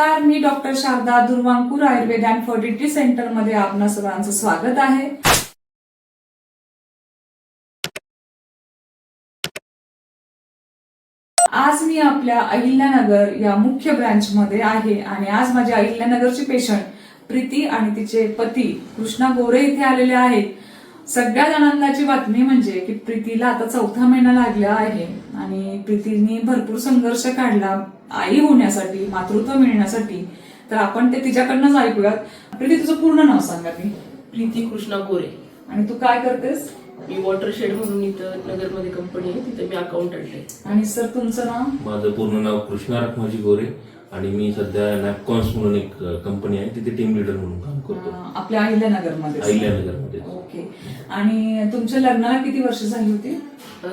नमस्कार मी doctor Sharada Durvankur Ayurveda and fertility सेंटरमध्ये आपणा सर्वांचं स्वागत आहे. आज मी आपल्या अहिल्यानगर या मुख्य ब्रँच मध्ये आहे आणि आज माझ्या अहिल्यानगरची पेशंट प्रीती आणि तिचे पती कृष्णा गोरे इथे आलेले आहेत. सगळ्यात आनंदाची बातमी म्हणजे की प्रीतीला आता चौथा महिना लागला आहे आणि प्रीतीने भरपूर संघर्ष काढला आई होण्यासाठी मातृत्व मिळण्यासाठी. तर आपण ते तिच्याकडनंच ऐकूयात. प्रीती तुझं पूर्ण नाव सांगा ती प्रीती कृष्णा गोरे. आणि तू काय करतेस? मी वॉटरशेड म्हणून इथं नगरमध्ये कंपनी आहे तिथे मी अकाउंटंट आहे. आणि सर तुमचं नाव? माझं पूर्ण नाव कृष्णा रखमाजी गोरे. आणि मी सध्या नॅपकॉन्स म्हणून एक कंपनी आहे. तिथे टीम लीडर म्हणून काम करतो. आपल्या अहिल्यानगरमध्ये अहिल्यानगरमध्ये ओके. आणि तुमच्या लग्नाला किती वर्ष झाली होती?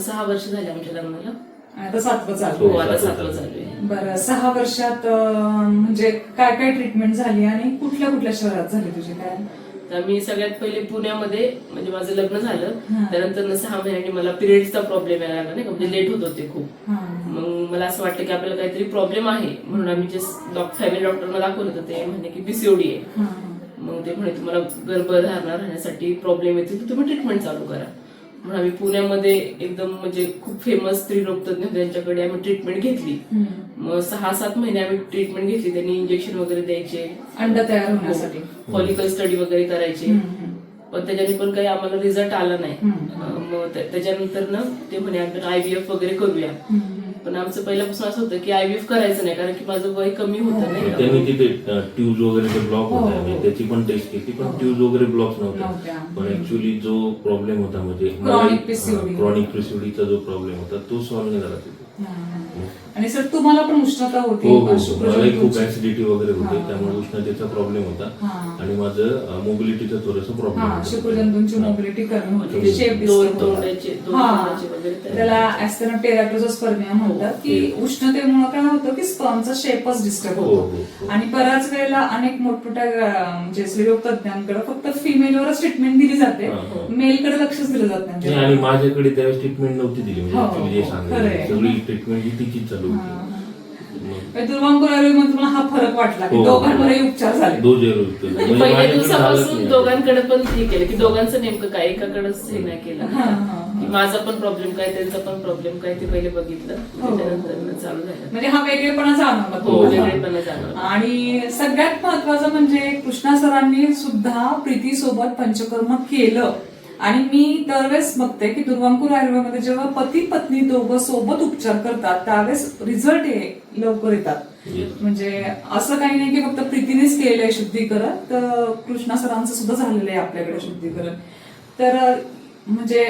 सहा वर्ष झाली आमच्या लग्नाला. आता सातवं चालू हो आहे. आता सातवं चालू बरं सहा वर्षात म्हणजे काय काय ट्रीटमेंट झाली आणि कुठल्या कुठल्या शहरात झाली तुझी काय? तर मी सगळ्यात पहिले पुण्यामध्ये म्हणजे माझं लग्न झालं. त्यानंतर सहा महिन्यांनी मला पिरियडचा प्रॉब्लेम यायला लागला नाही का? म्हणजे लेट होत होते खूप. मला असं वाटलं की आपल्याला काहीतरी प्रॉब्लेम आहे. म्हणून आम्ही जे फॅमिली डॉक्टरला दाखवलं होतं ते म्हणे की पीसीओडी आहे. हा. मग ते म्हणे तुम्हाला गर्भधारणा राहण्यासाठी प्रॉब्लेम येते तर तुम्ही ट्रीटमेंट चालू करा. म्हणून आम्ही पुण्यामध्ये एकदम म्हणजे खूप फेमस स्त्रीरोग तज्ञ त्यांच्याकडे आम्ही ट्रीटमेंट घेतली. मग सहा सात महिने आम्ही ट्रीटमेंट घेतली. त्यांनी इंजेक्शन वगैरे द्यायचे. अंड तयार होण्यासाठी. फॉलिकल स्टडी वगैरे करायचे. पण त्याच्याने पण काही आम्हाला रिझल्ट आला नाही. मग त्या- त्याच्यानंतर ना ते म्हणे आपण आयव्हीएफ वगैरे करूया. पण आमचं पहिल्यापासून असं होतं की आयव्हीएफ करायचं नाही कारण की माझं वय कमी होतं नाही का? त्यांनी तिथे ट्यूज वगैरे ते ब्लॉक हो, होते हो. त्याची पण टेस्ट केली पण हो. ट्यूज वगैरे ब्लॉक नव्हत्या. नव्हत्या पण ऍक्च्युली जो प्रॉब्लेम होता म्हणजे Chronic PCOD. क्रॉनिक पिसिओडीचा जो प्रॉब्लेम होता तो सॉल्व्ह नाही झाला तिथे हा, हा. आणि सर तुम्हाला पण उष्णता होती. हो हो हो. मलाही खूप ऍसिडिटी वगैरे होते. त्यामुळे उष्णतेचा प्रॉब्लेम होता. हा. आणि माझं मोबिलिटीचा थोडासा प्रॉब्लेम शुक्रजंतूंची मोबिलिटी कमी होती. म्हणजे शेप त्याला ऍस्थेना टेराटोझोस्पर्मिया म्हणतात की हो. उष्णतेमुळे काय होतं की स्पर्मचा शेपच डिस्टर्ब होतो. हो. आणि बऱ्याच वेळेला अनेक मोठमोठ्या म्हणजे स्त्रीरोग तज्ञांकडे फक्त फिमेलवरच ट्रीटमेंट दिली जाते. मेलकडे लक्षच दिलं जात नाही, आणि माझ्याकडे त्यावेळेस ट्रीटमेंट नव्हती दिली. म्हणजे actually ट्रीटमेंट ही तिचीच चालू होती हा. मग दुर्वांकुर आयुर्वेद तुम्हाला हा फरक वाटला की हो, हो. दोघांवरही उपचार झाले रोज. म्हणजे पहिल्या माझ्याकडे झालंच दिवसापासून नाही. दोघांकडे पण हे केलं की दोघांचं नेमकं काय एकाकडेच हे नाही केलं हा, हा, हा. की माझा पण प्रॉब्लेम काय त्यांचा पण प्रॉब्लेम काय ते पहिले बघितलं हो. त्याच्यानंतर चालू झालं म्हणजे हा वेगळेपणा जाणवला हो तुम्हाला. वेगळेपणा जाणवला आणि सगळ्यात महत्वाचं म्हणजे कृष्णा सरांनी सुद्धा प्रीती सोबत पंचकर्म केलं आणि मी दरवेळेस बघते की दुर्वांकूर आयुर्वेदमध्ये जेव्हा पती पत्नी दोघं सोबत उपचार करतात त्यावेळेस रिझल्ट लवकर येतात. म्हणजे असं काही नाही की फक्त प्रीतीनेच केलंय शुद्धीकरण तर कृष्णा सरांचं सुद्धा झालेलं आहे आपल्याकडे शुद्धीकरण तर म्हणजे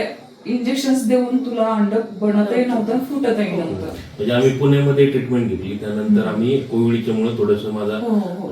इंजेक्शन देऊन तुला अंड बनतही नव्हतं फुटतही नव्हतं म्हणजे आम्ही पुण्यामध्ये ट्रीटमेंट घेतली त्यानंतर आम्ही कोविडच्या मुळे थोडस माझा हो, हो.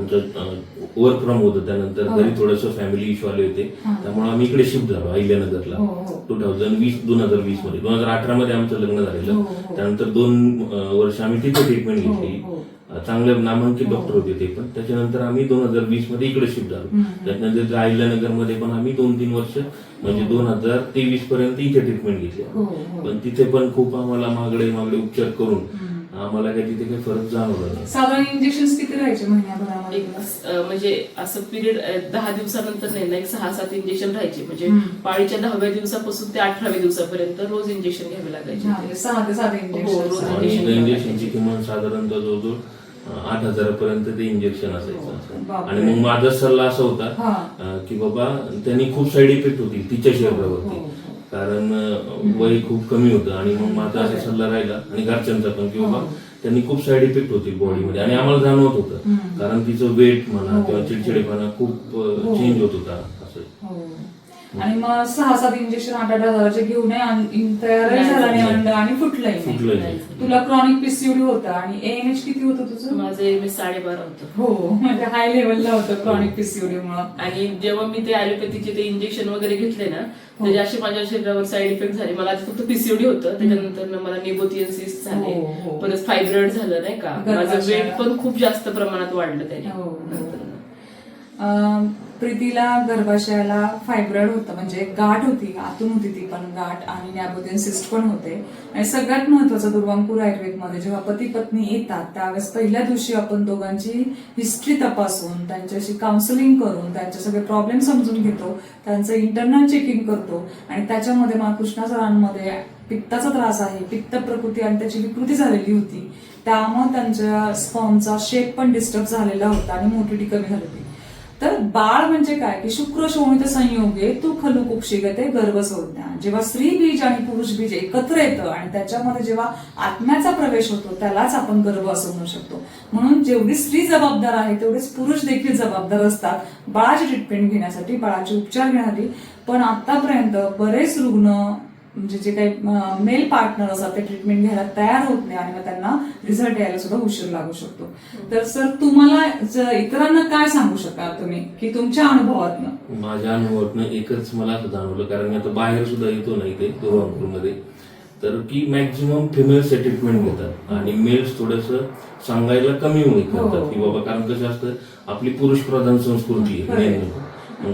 वर्क फ्रॉम होतं त्यानंतर हो. घरी थोडस फॅमिली इश्यू आले होते हा. त्यामुळे आम्ही इकडे शिफ्ट झालो अहिल्यानगरला हो, हो. टू थाउजंड वीस दोन हजार वीसमध्ये दोन हजार अठरा मध्ये आमचं लग्न हो, झालेलं हो. त्यानंतर दोन वर्ष आम्ही तिथे ट्रीटमेंट हो, घेतली हो. चांगले नामांकित हो. डॉक्टर होते ते पण त्याच्यानंतर आम्ही दोन हजार वीसमध्ये इकडे शिफ्ट झालो. त्याच्यानंतर अहिल्यानगरमध्ये पण आम्ही दोन तीन वर्ष म्हणजे दोन हजार तेवीस पर्यंत इथे ट्रीटमेंट घेतली हो, हो. पण तिथे पण खूप आम्हाला मागडे मागडे उपचार करून. आम्हाला काही तिथे काही फरक जाणवला नाही साधारण इंजेक्शन किती राहायचे महिन्याभरामध्ये म्हणजे असं पिरियड दहा दिवसानंतर नाही ना एक सहा सात इंजेक्शन राहायचे म्हणजे. पाळीच्या दहाव्या दिवसापासून ते अठराव्या दिवसापर्यंत रोज इंजेक्शन घ्यावे लागायचे हा, म्हणजे सहा ते सात हो, रोज इंजेक्शन इंजेक्शनची किंमत साधारणतः जवळजवळ आठ हजारापर्यंत ते इंजेक्शन असायचं बापरे. आणि मग माझा सल्ला असा होता हा. की बाबा त्यांनी खूप साईड इफेक्ट होतील तिच्या हो, शरीरावरती हो. कारण अं, वय खूप कमी होतं आणि मग माझा असा सल्ला राहिला आणि घरच्यांचा पण की बाबा हो. त्यांनी खूप साईड इफेक्ट होतील बॉडीमध्ये आणि आम्हाला जाणवत होतं. कारण तिचं वेट म्हणा हो. किंवा चिडचिडेपणा खूप हो. चेंज होत होता हो. आणि मग सहा सात इंजेक्शन आठ आठ हजाराचे घेऊन तयारही नाही, झाला नाही. अंड आणि फुटलंही नाही. फुटलं नाही. तुला क्रॉनिक पीसीओडी होता आणि एएनएच किती होतं तुझं माझं एम एस साडेबारा होतं हो म्हणजे हाय लेवलला होतं क्रॉनिक पीसीओडी मुळे आणि जेव्हा मी ते ॲलोपॅथीचे ते इंजेक्शन वगैरे घेतले ना हो. त्याचे असे माझ्या शरीरावर साईड इफेक्ट झाले मला फक्त पीसीओडी होतं त्याच्यानंतर मला निबोथियन्सिस झाले हो, हो. परत फायब्रॉइड झालं नाही का माझं. वेट पण खूप जास्त प्रमाणात वाढलं त्याने प्रीतीला गर्भाशयाला फायब्रॉइड होतं म्हणजे गाठ होती आतून होती ती पण गाठ आणि नॅबोदिन सिस्ट पण होते. आणि सगळ्यात महत्वाचं दुर्वांकूर आयुर्वेदमध्ये जेव्हा पती पत्नी येतात त्यावेळेस पहिल्या दिवशी आपण दोघांची हिस्ट्री तपासून त्यांच्याशी काउन्सिलिंग करून त्यांचे सगळे प्रॉब्लेम समजून घेतो त्यांचं इंटरनल चेकिंग करतो आणि त्याच्यामध्ये महाकृष्णा सरांमध्ये पित्ताचा त्रास आहे पित्त प्रकृती आणि त्याची विकृती झालेली होती. त्यामुळे त्यांच्या स्पॉनचा शेप पण डिस्टर्ब झालेला होता आणि मोटिटी कमी झाली होती. तर बाळ म्हणजे काय? की शुक्र शोणित संयोगे तू खलू कुक्षिगते गर्भसंज्ञा जेव्हा स्त्री बीज आणि पुरुष बीज एकत्र येतं आणि त्याच्यामध्ये जेव्हा आत्म्याचा प्रवेश होतो त्यालाच आपण गर्भ असं म्हणू शकतो. म्हणून जेवढी स्त्री जबाबदार आहे तेवढेच पुरुष देखील जबाबदार असतात बाळाची ट्रीटमेंट घेण्यासाठी बाळाचे उपचार घेण्यासाठी. पण आतापर्यंत बरेच रुग्ण म्हणजे जे काही मेल पार्टनर असतात ते ट्रीटमेंट घ्यायला तयार होत नाही आणि मग त्यांना रिझल्ट यायला सुद्धा उशीर लागू शकतो. तर सर तुम्हाला इतरांना काय सांगू शकाल तुम्ही की तुमच्या अनुभवातनं? माझ्या अनुभवातनं एकच मला जाणवलं कारण मी आता बाहेर सुद्धा येतो ना इथे मध्ये तर की मॅक्झिमम फिमेल्स ट्रीटमेंट घेतात आणि मेल्स थोडस सांगायला कमी होईल करतात की बाबा कारण कसं असतं आपली पुरुष प्रधान संस्कृती आहे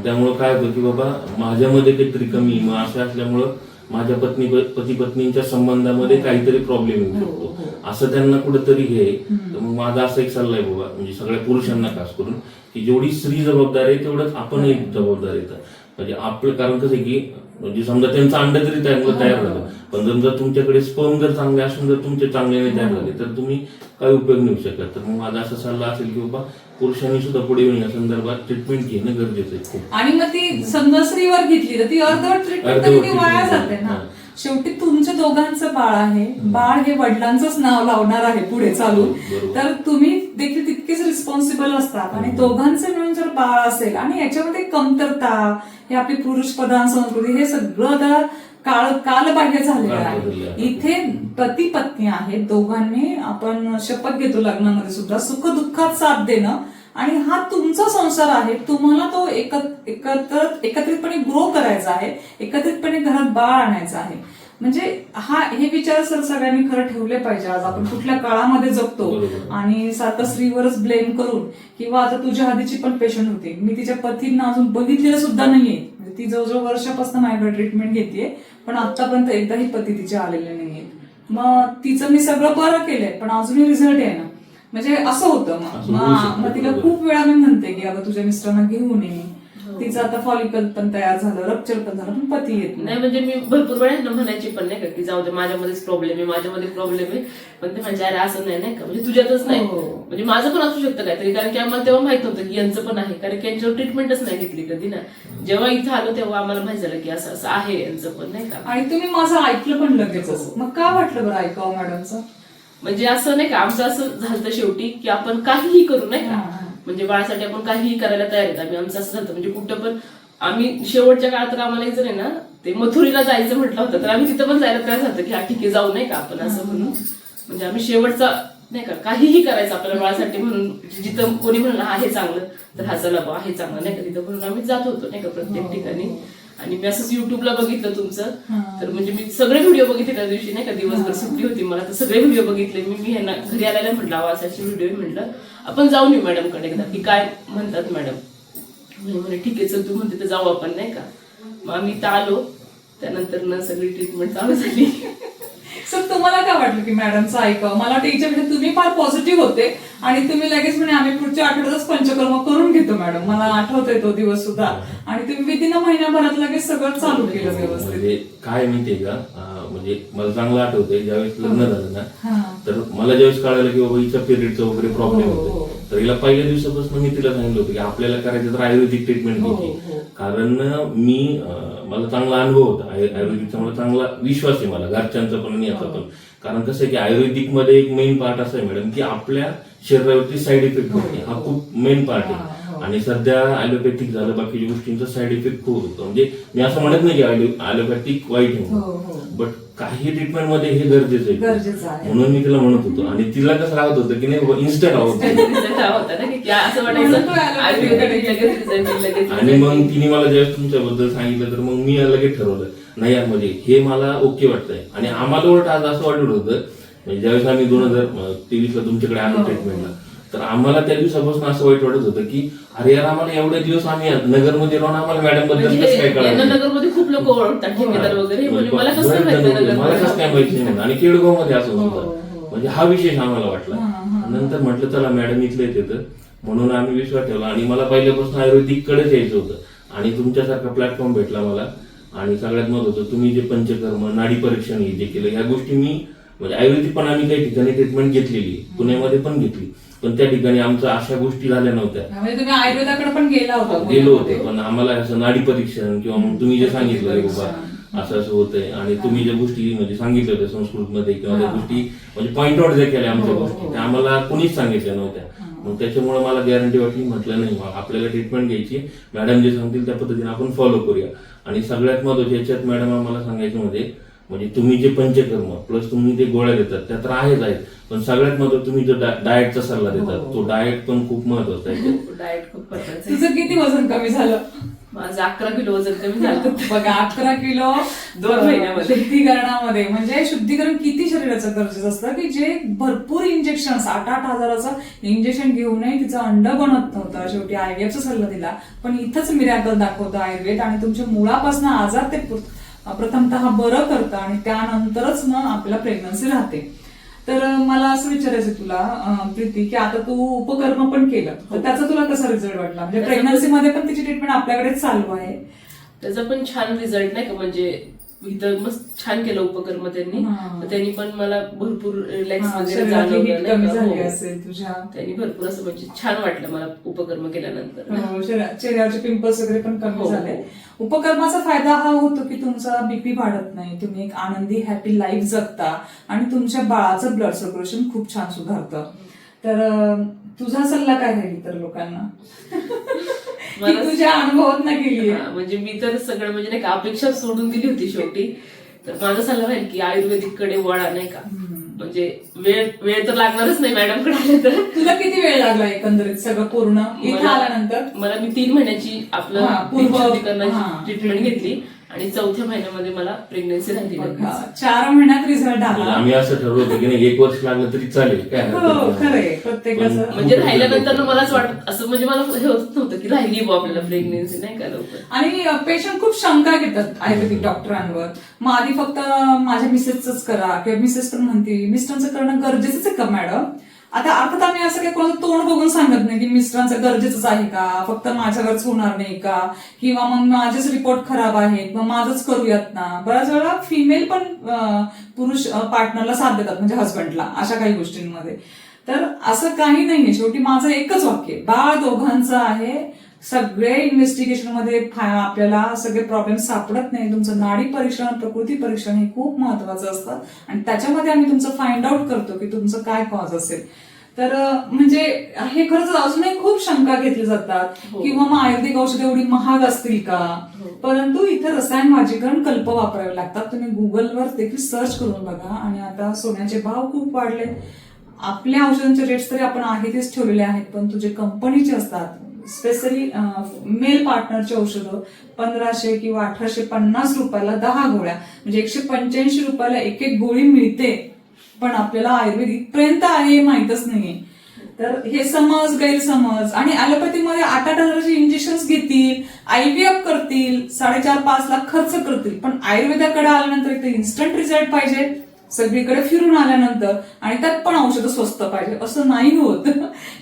त्यामुळे काय होतं की बाबा माझ्यामध्ये काहीतरी कमी मग असं असल्यामुळं माझ्या पत्नी पती पत्नींच्या संबंधामध्ये काहीतरी प्रॉब्लेम येऊ शकतो. असं त्यांना कुठेतरी हे. तर मग माझा असा एक सल्ला आहे बाबा म्हणजे सगळ्या पुरुषांना खास करून की जेवढी स्त्री जबाबदार आहे तेवढंच आपण एक जबाबदार येतं म्हणजे आपलं कारण कसं आहे की म्हणजे समजा त्यांचं अंड जरी तयार तयार झालं. पण जर तुमच्याकडे स्पर्म जर चांगले असून जर तुमचे चांगले नाही तयार झाले तर तुम्ही काय उपयोग नाही शकत. तर मग माझा असा सल्ला असेल की बाबा पुरुषांनी सुद्धा पुढे येऊन या संदर्भात ट्रीटमेंट घेणं गरजेचं आहे खूप. आणि मग ती समजा स्त्रीवर घेतली तर ती अर्धवट ट्रीटमेंट अर्धवट वाया treatment जाते. ना. हा. शेवटी तुमच्या दोघांचं बाळ आहे. बाळ हे वडिलांचंच नाव लावणार आहे पुढे चालून. बरोबर. तर तुम्ही देखील तितकेच रिस्पॉन्सिबल असतात. आणि दोघांचं मिळून जर बाळ असेल आणि याच्यामध्ये कमतरता हे आपली पुरुष प्रधान संस्कृती हे सगळं आता काळ कालबाह्य झालेलं आहे. इथे पती पत्नी आहेत. दोघांनी आपण शपथ घेतो लग्नामध्ये सुद्धा. सुख दुःखात साथ देणं. आणि हा तुमचा संसार आहे. तुम्हाला तो एकत- एकत्र एकत्रितपणे ग्रो करायचा आहे. एकत्रितपणे घरात बाळ आणायचं आहे. म्हणजे हा हे विचार सर सगळ्यांनी खरं ठेवले पाहिजे आज. आपण कुठल्या काळामध्ये जगतो. आणि सारखं स्त्रीवरच ब्लेम करून किंवा आता तुझ्या आधीची पण पेशंट होती. मी तिच्या पतींना अजून बघितलेलं सुद्धा नाहीये. म्हणजे ती जवळजवळ वर्षापासून माझ्याकडे ट्रीटमेंट घेते पण आतापर्यंत एकदाही पती तिचे आलेले नाहीयेत मग तिचं मी सगळं बरं केलंय पण अजूनही रिझल्ट आहे ना. म्हणजे असं होतं मग. मग तिला. खूप वेळा मी म्हणते की अगं तुझ्या मिस्टरांना घेऊन ये. तिचं आता फॉलिकल पण तयार झालं रप्चर पण झालं पण पती येत नाही. म्हणजे मी भरपूर वेळा ना म्हणायची पण नाही का की जाऊ दे माझ्यामध्येच प्रॉब्लेम आहे माझ्यामध्ये प्रॉब्लेम आहे. पण ते म्हणजे अरे असं नाही नाही का म्हणजे तुझ्यातच नाही. हो. म्हणजे माझं पण असू शकतं काहीतरी कारण की आम्हाला तेव्हा माहीत नव्हतं की यांचं पण आहे कारण की यांच्यावर ट्रीटमेंटच नाही घेतली कधी ना. जेव्हा इथं आलो तेव्हा आम्हाला माहीत झालं की असं असं आहे यांचं पण नाही का. आणि तुम्ही माझं ऐकलं पण लगेच हो. मग काय वाटलं बरं ऐकावं मॅडमचं? म्हणजे असं नाही का आमचं असं झालं शेवटी की आपण काहीही करू नाही का. म्हणजे बाळासाठी आपण काहीही करायला तयार आहेत. आम्ही आमचं असं झालं म्हणजे कुठं पण आम्ही शेवटच्या काळात तर आम्हाला जण आहे ना ते मथुरीला जायचं म्हटलं होतं तर आम्ही तिथं पण जायला तयार झालं की हा ठीक आहे जाऊ नाही का आपण असं म्हणून. म्हणजे आम्ही शेवटचा नाही का काहीही करायचं आपल्याला बाळासाठी म्हणून. जिथं कोणी म्हणलं हा हे चांगलं तर हा चला बा हे चांगलं नाही का तिथं म्हणून आम्ही जात होतो नाही का प्रत्येक ठिकाणी. आणि मी असंच युट्यूबला बघितलं तुमचं. हा. तर म्हणजे मी सगळे व्हिडिओ बघितले त्या दिवशी नाही का दिवसभर सुट्टी होती मला तर सगळे व्हिडिओ बघितले. मी मी ह्यांना घरी आल्याला म्हटलं आवाजाचे व्हिडिओ म्हटलं. आपण जाऊन येऊ मॅडमकडे एकदा. की काय म्हणतात मॅडम? म्हणे ठीक आहे चल तू म्हणते तर जाऊ आपण नाही का? मग आम्ही इथं आलो. त्यानंतर ना सगळी ट्रीटमेंट चालू झाली. सर तुम्हाला काय वाटलं की मॅडमचं ऐकावं? मला वाटतं याच्यामध्ये तुम्ही फार पॉझिटिव्ह होते आणि तुम्ही लगेच म्हणे आम्ही पुढच्या आठवड्यातच पंचकर्म करून घेतो मॅडम. मला आठवतोय तो दिवस सुद्धा. आणि तुम्ही विदिन महिन्याभरात लगेच सगळं चालू केलं व्यवस्थित. म्हणजे काय माहितीये का? म्हणजे मला चांगलं आठवतंय ज्यावेळेस लग्न झालं ना हा. तर मला ज्यावेळेस कळालं की बाबा हिच्या पिरियडचा वगैरे प्रॉब्लेम हो, हो. होतो तर हिला पहिल्या दिवसापासून मी तिला सांगितलं होतं की आपल्याला करायचं तर आयुर्वेदिक ट्रीटमेंट हो, घ्यायची हो. कारण मी मला चांगला अनुभव होता. आयु- आयुर्वेदिकचा मला चांगला विश्वास आहे मला. घरच्यांचा पण आणि याचा पण. कारण कसं आहे की आयुर्वेदिकमध्ये एक मेन पार्ट असं आहे मॅडम की आपल्या शरीरावरती साईड इफेक्ट होते हा खूप मेन पार्ट हा, आहे. हो. आणि सध्या ॲलोपॅथिक झालं बाकीच्या गोष्टींचा साईड इफेक्ट खूप होतो. म्हणजे मी असं म्हणत नाही की ॲलोपॅथिक वाईट आहे हो, हो. बट काही ट्रीटमेंटमध्ये हे गरजेचं आहे. गरजेचं आहे. म्हणून मी तिला म्हणत होतो. आणि तिला कसं राहत होतं की नाही इन्स्टंट आवडत Result हा होता ना की असं म्हणून वाटायचं तो allopathy आयुर्वेदिककडे लगेच result, लगेच आणि. मग तिने मला ज्यावेळेस तुमच्याबद्दल सांगितलं तर मग मी लगेच ठरवलं. नाही यार म्हणजे हे मला ओके वाटतंय. आणि आम्हाला उलट आज असं वाटत होतं म्हणजे ज्यावेळेस आम्ही दोन हजार तेवीस ला तुमच्याकडे आलो हो. ट्रीटमेंटला तर आम्हाला त्या दिवसापासून असं वाईट वाटत होतं की अरे यार आम्हाला एवढे दिवस आम्ही नगरमध्ये राहून आम्हाला मॅडमबद्दल म्हणजे काय कळालं? नगरमध्ये खूप लोक ओळखतात ठेकेदार वगैरे. म्हणजे मला कसं काय माहिती होते. मला कसं काय माहिती नाही. आणि केडगावमध्ये असं हो, होतं. हो. म्हणजे हा विशेष आम्हाला वाटला. नंतर म्हटलं चला मॅडम इथले येतं म्हणून आम्ही विश्वास ठेवला. आणि मला पहिल्यापासून आयुर्वेदिक कडेच यायचं होतं. आणि तुमच्यासारखा प्लॅटफॉर्म भेटला मला. आणि सगळ्यात महत्वाचं तुम्ही जे पंचकर्म नाडी परीक्षण हे जे केलं ह्या गोष्टी मी म्हणजे आयुर्वेदिक पण आम्ही काही ठिकाणी ट्रीटमेंट घेतलेली. पुण्यामध्ये पण घेतली. पण त्या ठिकाणी आमच्या अशा गोष्टी झाल्या नव्हत्या. म्हणजे तुम्ही आयुर्वेदाकडे पण गेला होता गेलो होते पण आम्हाला असं नाडी परीक्षण किंवा मग तुम्ही जे सांगितलं रे बाबा असं असं होतंय. आणि तुम्ही ज्या गोष्टी म्हणजे सांगितल्या होत्या संस्कृतमध्ये किंवा त्या गोष्टी म्हणजे पॉइंट आउट ज्या केल्या आमच्या गोष्टी त्या आम्हाला कुणीच सांगितल्या नव्हत्या. मग त्याच्यामुळे मला गॅरंटी वाटली म्हटलं नाही आपल्याला ट्रीटमेंट घ्यायची. मॅडम जे सांगतील त्या पद्धतीने आपण फॉलो करूया. आणि सगळ्यात महत्त्वाचे याच्यात मॅडम आम्हाला सांगायचं म्हणजे म्हणजे तुम्ही जे पंचकर्म प्लस तुम्ही जे गोळ्या देतात त्या तर आहेच आहेत. पण सगळ्यात महत्वाचं तुम्ही जो डाएटचा सल्ला देतात तो डाएट पण खूप महत्त्वाचा आहे. डाएट खूप महत्वाचं आहे. तुझं किती वजन कमी झालं? माझं अकरा किलो वजन कमी झालं. बघा अकरा किलो दोन महिन्यामध्ये. शुद्धीकरणामध्ये म्हणजे शुद्धीकरण किती शरीराचं गरजेचं असतं की जे भरपूर इंजेक्शन आठ आठ हजाराचं इंजेक्शन घेऊनही तिचं अंड बनत नव्हतं. शेवटी आयव्हीएफचा सल्ला दिला. पण इथंच मिरॅकल दाखवतं आयुर्वेद आणि तुमच्या मुळापासून आजार ते प्रथमतः बरं करतं आणि त्यानंतरच मग आपल्याला प्रेग्नन्सी राहते. तर मला असं विचारायचं तुला प्रीती की आता तू उपकर्म पण केलं तर त्याचा तुला कसा रिझल्ट वाटला? म्हणजे त्याचा- प्रेग्नन्सी मध्ये पण तिची ट्रीटमेंट आपल्याकडेच चालू आहे. त्याचा पण छान रिझल्ट नाही का? म्हणजे इथं मस्त छान केलं उपकर्म त्यांनी. हा. तर त्यांनी पण मला भरपूर रिलॅक्स हा, वगैरे जाणवलं हो. त्यांनी भरपूर असं म्हणजे छान वाटलं मला उपकर्म केल्यानंतर. हो, चेहऱ्यावरचे पिंपल्स वगैरे पण कमी हो. झाले. उपकर्माचा फायदा हा होतो की तुमचा बीपी वाढत नाही. तुम्ही एक आनंदी हॅपी लाईफ जगता आणि तुमच्या बाळाचं ब्लड सर्क्युलेशन खूप छान सुधारतं. तर तुझा सल्ला काय राहील इतर लोकांना? मला- तुझ्या अनुभवात ना गेली हा, म्हणजे मी तर सगळं म्हणजे नाही का अपेक्षा सोडून दिली होती शेवटी. तर माझा सल्ला राहील की आयुर्वेदिककडे वळा नाही का. म्हणजे वेळ वेळ तर लागणारच नाही मॅडमकडे आले तर. तुला किती वेळ लागला एकंदरीत सगळं पूर्ण? इथं मला- आल्यानंतर? मला मी तीन महिन्याची आपलं हा, पूर्व- हा. ट्रीटमेंट घेतली. आणि चौथ्या महिन्यामध्ये मला प्रेग्नन्सी झाली. चार महिन्यात रिझल्ट आला. आम्ही असं ठरवलं होतं की नाही एक वर्ष लागलं तरी चालेल काय हो प्रत्येकाचं म्हणजे राहिल्यानंतर मलाच वाटत असं म्हणजे मला हे होत नव्हतं की राहिली बुवा आपल्याला प्रेग्नेन्सी नाही का लवकर? आणि पेशंट खूप शंका घेतात आयुर्वेदिक डॉक्टरांवर. मग आधी फक्त माझ्या मिसेसच करा किंवा मिसेस पण म्हणते मिस्टरांचं करणं गरजेचंच आहे का मॅडम आता अर्थात आम्ही असं काही कोणाचं तोंड बघून सांगत नाही की मिस्टरांचं गरजेचंच आहे का फक्त माझ्यावरच होणार नाही का किंवा मग माझेच रिपोर्ट खराब आहेत मग माझंच करूयात ना. बऱ्याच वेळा फिमेल पण पुरुष पार्टनरला साथ देतात म्हणजे हस्बंडला अशा काही गोष्टींमध्ये. तर असं काही नाहीये. शेवटी माझं एकच वाक्य बाळ दोघांचं आहे सगळे इन्व्हेस्टिगेशनमध्ये आपल्याला सगळे प्रॉब्लेम सापडत नाही. तुमचं नाडी परीक्षण प्रकृती परीक्षण हे खूप महत्वाचं असतं. आणि त्याच्यामध्ये आम्ही तुमचं फाइंड आउट करतो की तुमचं काय कॉज असेल. तर म्हणजे हे खरंच अजूनही खूप शंका घेतल्या जातात. हो. किंवा मग आयुर्वेदिक औषध एवढी महाग असतील का? हो. परंतु इथं रसायन वाजीकरण कल्प वापरावे लागतात. तुम्ही गुगलवर देखील सर्च करून बघा. आणि आता सोन्याचे भाव खूप वाढले. आपल्या औषधांचे रेट्स तरी आपण आहे तेच ठेवलेले आहेत. पण तुझे कंपनीचे असतात. स्पेशली मेल पार्टनरचे औषधं पंधराशे किंवा अठराशे पन्नास रुपयाला दहा गोळ्या. म्हणजे एकशे पंच्याऐंशी रुपयाला एक एक गोळी मिळते. पण आपल्याला आयुर्वेद इथपर्यंत आहे हे माहीतच नाहीये. तर हे समज गैरसमज आणि ॲलोपॅथीमध्ये आठ आठ हजाराचे इंजेक्शन्स घेतील आयव्हीएफ करतील साडेचार पाच लाख खर्च करतील. पण आयुर्वेदाकडे आल्यानंतर इथे इन्स्टंट रिझल्ट पाहिजे. सगळीकडे फिरून आल्यानंतर आणि त्यात पण औषधं स्वस्त पाहिजे असं नाही होत.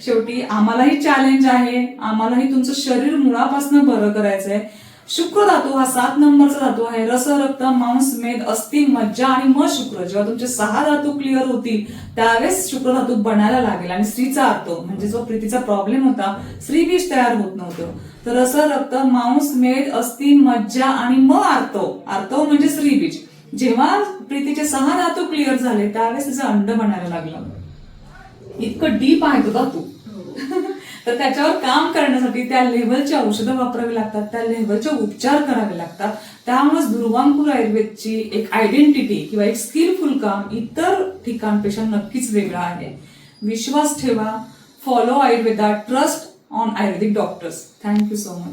शेवटी आम्हालाही चॅलेंज आहे. आम्हालाही तुमचं शरीर मुळापासून बरं करायचंय. शुक्र धातू हा सात नंबरचा धातू आहे. रस रक्त मांस मेद अस्थि मज्जा आणि म शुक्र. जेव्हा तुमचे सहा धातू क्लिअर होतील त्यावेळेस शुक्र धातू बनायला लागेल आणि स्त्रीचा अर्थ म्हणजे जो प्रीतीचा प्रॉब्लेम होता स्त्री बीज तयार होत नव्हतं. तर रस रक्त मांस मेद अस्थि मज्जा आणि म आर्तव आर्तव म्हणजे स्त्रीबीज. जेव्हा प्रीतीचे सहा धातू क्लिअर झाले त्यावेळेस तिचं अंड बनायला लागलं. इतकं डीप आहे तो. धातू तर त्याच्यावर काम करण्यासाठी त्या लेवलची औषधं वापरावी लागतात त्या लेवलचे उपचार करावे लागतात. त्यामुळेच दुर्वांकूर आयुर्वेदची एक आयडेंटिटी किंवा एक स्किलफुल काम इतर ठिकाणपेक्षा नक्कीच वेगळं आहे. विश्वास ठेवा. Follow Ayurveda trust on Ayurvedic doctors thank you so much